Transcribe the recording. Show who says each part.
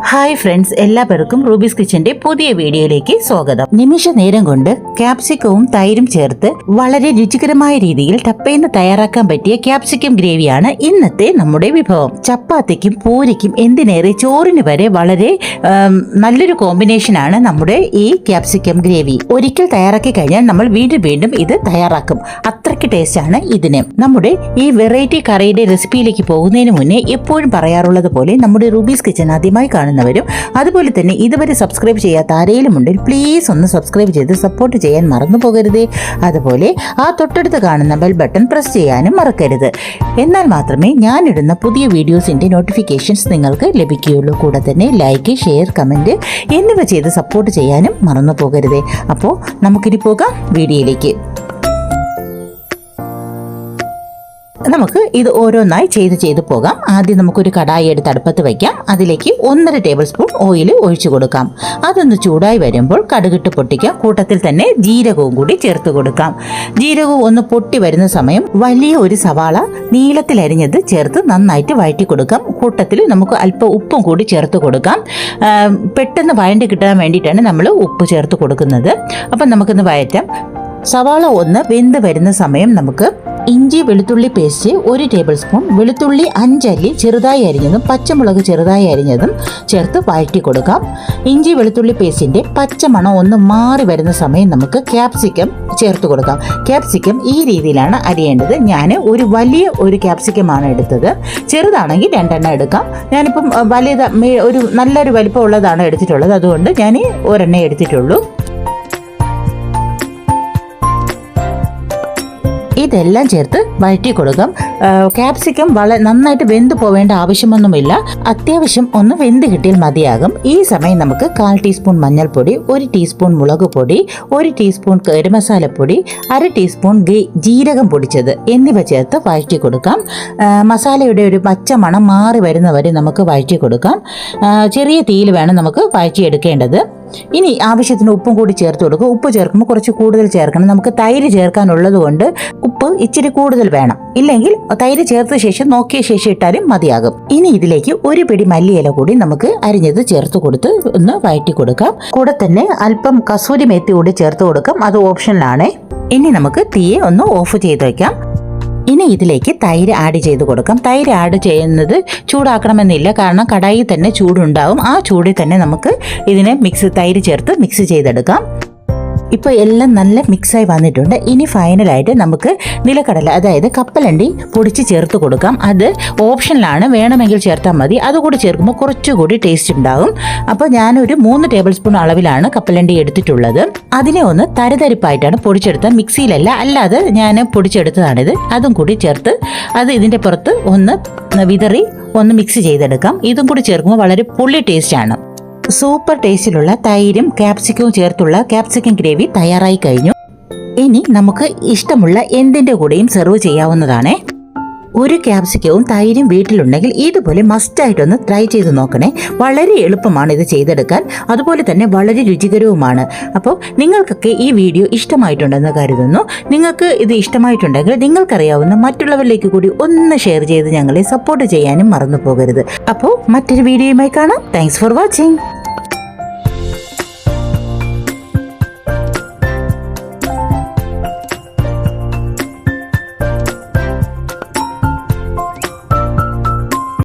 Speaker 1: Hi friends എല്ലാവർക്കും rubies കിച്ചന്റെ പുതിയ വീഡിയോയിലേക്ക് സ്വാഗതം. നിമിഷ നേരം കൊണ്ട് ക്യാപ്സിക്കവും തൈരും ചേർത്ത് വളരെ രുചികരമായ രീതിയിൽ ടപ്പേന്ന് തയ്യാറാക്കാൻ പറ്റിയ ക്യാപ്സിക്കം ഗ്രേവിയാണ് ഇന്നത്തെ നമ്മുടെ വിഭവം. ചപ്പാത്തിക്കും പൂരിക്കും എന്തിനേറെ ചോറിന് വരെ വളരെ നല്ലൊരു കോമ്പിനേഷൻ ആണ് നമ്മുടെ ഈ ക്യാപ്സിക്കം ഗ്രേവി. ഒരിക്കൽ തയ്യാറാക്കി കഴിഞ്ഞാൽ നമ്മൾ വീണ്ടും വീണ്ടും ഇത് തയ്യാറാക്കും. അത്രയ്ക്ക് ആണ് ഇതിന്. നമ്മുടെ ഈ വെറൈറ്റി കറിയുടെ റെസിപ്പിയിലേക്ക് പോകുന്നതിന് മുന്നേ എപ്പോഴും പറയാറുള്ളത് പോലെ നമ്മുടെ റൂബീസ് കിച്ചൻ ആദ്യമായി കാണുന്നവരും അതുപോലെ തന്നെ ഇതുവരെ സബ്സ്ക്രൈബ് ചെയ്യാത്ത ആരെങ്കിലും ഉണ്ടെങ്കിൽ പ്ലീസ് ഒന്ന് സബ്സ്ക്രൈബ് ചെയ്ത് സപ്പോർട്ട് ചെയ്യാൻ മറന്നു പോകരുതേ. അതുപോലെ ആ തൊട്ടടുത്ത് കാണുന്ന ബെൽ ബട്ടൺ പ്രസ് ചെയ്യാനും മറക്കരുത്. എന്നാൽ മാത്രമേ ഞാനിടുന്ന പുതിയ വീഡിയോസിന്റെ നോട്ടിഫിക്കേഷൻസ് നിങ്ങൾക്ക് ലഭിക്കുകയുള്ളൂ. കൂടെ തന്നെ ലൈക്ക് ഷെയർ കമന്റ് എന്നിവ ചെയ്ത് സപ്പോർട്ട് ചെയ്യാനും മറന്നു പോകരുതേ. അപ്പോൾ നമുക്കിനി പോകാം വീഡിയോയിലേക്ക്. നമുക്ക് ഇത് ഓരോന്നായി ചെയ്ത് ചെയ്ത് പോകാം. ആദ്യം നമുക്കൊരു കടായി എടുത്ത് അടുപ്പത്ത് വയ്ക്കാം അതിലേക്ക് ഒന്നര ടേബിൾ സ്പൂൺ ഓയിൽ ഒഴിച്ചു കൊടുക്കാം. അതൊന്ന് ചൂടായി വരുമ്പോൾ കടുകിട്ട് പൊട്ടിക്കാം. കൂട്ടത്തിൽ തന്നെ ജീരകവും കൂടി ചേർത്ത് കൊടുക്കാം. ജീരകവും ഒന്ന് പൊട്ടി വരുന്ന സമയം വലിയ ഒരു സവാള നീളത്തിൽ അരിഞ്ഞത് ചേർത്ത് നന്നായിട്ട് വഴറ്റി കൊടുക്കാം. കൂട്ടത്തിൽ നമുക്ക് അല്പം ഉപ്പും കൂടി ചേർത്ത് കൊടുക്കാം. പെട്ടെന്ന് വഴണ്ടി കിട്ടാൻ വേണ്ടിയിട്ടാണ് നമ്മൾ ഉപ്പ് ചേർത്ത് കൊടുക്കുന്നത്. അപ്പം നമുക്കൊന്ന് വഴറ്റാം. സവാള ഒന്ന് വെന്ത് വരുന്ന സമയം നമുക്ക് ഇഞ്ചി വെളുത്തുള്ളി പേസ്റ്റ് ഒരു ടേബിൾ സ്പൂൺ വെളുത്തുള്ളി അഞ്ചല്ലി ചെറുതായി അരിഞ്ഞതും പച്ചമുളക് ചെറുതായി അരിഞ്ഞതും ചേർത്ത് വഴറ്റി കൊടുക്കാം. ഇഞ്ചി വെളുത്തുള്ളി പേസ്റ്റിന്റെ പച്ചമണം ഒന്ന് മാറി വരുന്ന സമയം നമുക്ക് ക്യാപ്സിക്കം ചേർത്ത് കൊടുക്കാം. ക്യാപ്സിക്കം ഈ രീതിയിലാണ് അരിയേണ്ടത്. ഞാൻ ഒരു വലിയ ഒരു ക്യാപ്സിക്കമാണ് എടുത്തത്. ചെറുതാണെങ്കിൽ രണ്ടെണ്ണം എടുക്കാം. ഞാനിപ്പം വലിയ ഒരു നല്ലൊരു വലിപ്പമുള്ളതാണ് എടുത്തിട്ടുള്ളത്. അതുകൊണ്ട് ഞാൻ ഒരെണ്ണം എടുത്തിട്ടുള്ളൂ. ഇതെല്ലാം ചേർത്ത് വഴറ്റി കൊടുക്കാം ക്യാപ്സിക്കം വളരെ നന്നായിട്ട് വെന്ത് പോവേണ്ട ആവശ്യമൊന്നുമില്ല. അത്യാവശ്യം ഒന്ന് വെന്ത് കിട്ടിയാൽ മതിയാകും. ഈ സമയം നമുക്ക് കാൽ ടീസ്പൂൺ മഞ്ഞൾപ്പൊടി ഒരു ടീസ്പൂൺ മുളക് പൊടി ഒരു ടീസ്പൂൺ കരിമസാലപ്പൊടി അര ടീസ്പൂൺ ജീരകം പൊടിച്ചത് എന്നിവ ചേർത്ത് വഴറ്റി കൊടുക്കാം മസാലയുടെ ഒരു പച്ച മണം മാറി വരുന്നവരെ നമുക്ക് വഴറ്റി കൊടുക്കാം ചെറിയ തീയിൽ വേണം നമുക്ക് വഴറ്റിയെടുക്കേണ്ടത്. ഇനി ആവശ്യത്തിന് ഉപ്പും കൂടി ചേർത്ത് കൊടുക്കുക. ഉപ്പ് ചേർക്കുമ്പോൾ കുറച്ച് കൂടുതൽ ചേർക്കണം. നമുക്ക് തൈര് ചേർക്കാനുള്ളത് കൊണ്ട് ഉപ്പ് ഇച്ചിരി കൂടുതൽ വേണം. ഇല്ലെങ്കിൽ തൈര് ചേർത്ത ശേഷം നോക്കിയ ശേഷം ഇട്ടാലും മതിയാകും. ഇനി ഇതിലേക്ക് ഒരു പിടി മല്ലിയില കൂടി നമുക്ക് അരിഞ്ഞത് ചേർത്ത് കൊടുത്ത് ഒന്ന് വഴറ്റി കൊടുക്കാം. കൂടെ തന്നെ അല്പം കസൂരി മേത്തി കൂടി ചേർത്ത് കൊടുക്കാം. അത് ഓപ്ഷനിലാണ്. ഇനി നമുക്ക് തീയെ ഒന്ന് ഓഫ് ചെയ്ത് വയ്ക്കാം. ഇനി ഇതിലേക്ക് തൈര് ആഡ് ചെയ്ത് കൊടുക്കാം. തൈര് ആഡ് ചെയ്യുന്നത് ചൂടാക്കണമെന്നില്ല. കാരണം കടായി തന്നെ ചൂടുണ്ടാവും. ആ ചൂടിൽ തന്നെ നമുക്ക് ഇതിനെ മിക്സ് തൈര് ചേർത്ത് മിക്സ് ചെയ്തെടുക്കാം. ഇപ്പോൾ എല്ലാം നല്ല മിക്സായി വന്നിട്ടുണ്ട്. ഇനി ഫൈനലായിട്ട് നമുക്ക് നിലക്കടല അതായത് കപ്പലണ്ടി പൊടിച്ച് ചേർത്ത് കൊടുക്കാം. അത് ഓപ്ഷനിലാണ്. വേണമെങ്കിൽ ചേർത്താൽ മതി. അതുകൂടി ചേർക്കുമ്പോൾ കുറച്ചുകൂടി ടേസ്റ്റ് ഉണ്ടാകും അപ്പോൾ ഞാനൊരു മൂന്ന് ടേബിൾ സ്പൂൺ അളവിലാണ് കപ്പലണ്ടി എടുത്തിട്ടുള്ളത്. അതിനെ ഒന്ന് തരിതരിപ്പായിട്ടാണ് പൊടിച്ചെടുത്തത് മിക്സിയിലല്ല അല്ലാതെ ഞാൻ പൊടിച്ചെടുത്തതാണിത്. അതും കൂടി ചേർത്ത് അത് ഇതിന്റെ പുറത്ത് ഒന്ന് വിതറി ഒന്ന് മിക്സ് ചെയ്തെടുക്കാം. ഇതും കൂടി ചേർക്കുമ്പോൾ വളരെ പുള്ളി ടേസ്റ്റാണ് സൂപ്പർ ടേസ്റ്റിലുള്ള തൈരും ക്യാപ്സിക്കവും ചേർത്തുള്ള ക്യാപ്സിക്കം ഗ്രേവി തയ്യാറായി കഴിഞ്ഞു. ഇനി നമുക്ക് ഇഷ്ടമുള്ള എന്തിന്റെ കൂടെയും സെർവ് ചെയ്യാവുന്നതാണേ ഒരു ക്യാപ്സിക്കവും തൈരും വീട്ടിലുണ്ടെങ്കിൽ ഇതുപോലെ മസ്റ്റായിട്ടൊന്ന് ട്രൈ ചെയ്ത് നോക്കണേ. വളരെ എളുപ്പമാണ് ഇത് ചെയ്തെടുക്കാൻ. അതുപോലെ തന്നെ വളരെ രുചികരവുമാണ്. അപ്പോൾ നിങ്ങൾക്കൊക്കെ ഈ വീഡിയോ ഇഷ്ടമായിട്ടുണ്ടെന്ന് കരുതുന്നു. നിങ്ങൾക്ക് ഇത് ഇഷ്ടമായിട്ടുണ്ടെങ്കിൽ നിങ്ങൾക്കറിയാവുന്ന മറ്റുള്ളവരിലേക്ക് കൂടി ഒന്ന് ഷെയർ ചെയ്ത് ഞങ്ങളെ സപ്പോർട്ട് ചെയ്യാനും മറന്നു പോകരുത്. അപ്പോൾ മറ്റൊരു വീഡിയോയുമായി കാണാം. Thanks for watching